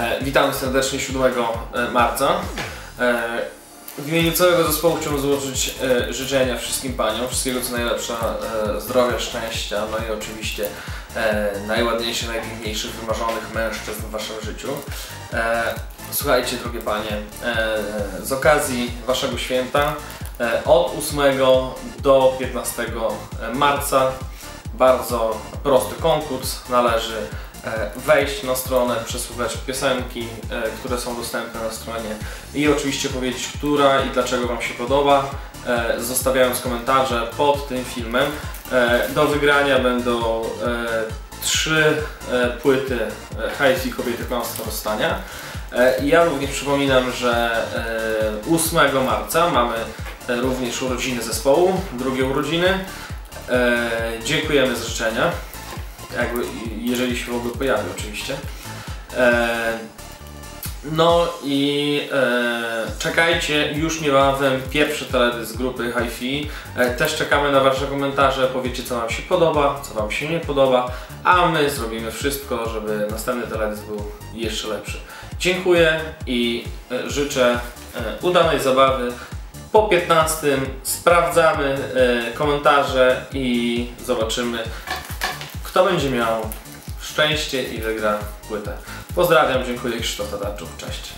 E, witamy serdecznie 7 e, marca. E, w imieniu całego zespołu chciałbym złożyć e, życzenia wszystkim paniom, wszystkiego co najlepsze, e, zdrowia, szczęścia, no i oczywiście e, najładniejszych, najpiękniejszych, wymarzonych mężczyzn w waszym życiu. E, słuchajcie, drogie panie, e, z okazji waszego święta od 8 do 15 marca bardzo prosty konkurs. Należy wejść na stronę, przesłuchać piosenki, e, które są dostępne na stronie i oczywiście powiedzieć, która i dlaczego Wam się podoba, e, zostawiając komentarze pod tym filmem. E, Do wygrania będą e, trzy e, płyty e, hi-fi kobiety kłamstwa rozstania. E, Ja również przypominam, że e, 8 marca mamy e, również urodziny zespołu, drugie urodziny. E, dziękujemy za życzenia. Jakby, jeżeli się w ogóle pojawi oczywiście. E, no i e, czekajcie, już niebawem pierwszy teledysk grupy HiFi. E, też czekamy na Wasze komentarze, powiecie co Wam się podoba, co Wam się nie podoba, a my zrobimy wszystko, żeby następny teledysk był jeszcze lepszy. Dziękuję i e, życzę e, udanej zabawy. Po 15 sprawdzamy e, komentarze i zobaczymy, kto będzie miał szczęście i wygra płytę. Pozdrawiam, dziękuję Krzysztof Tatarczuk, cześć.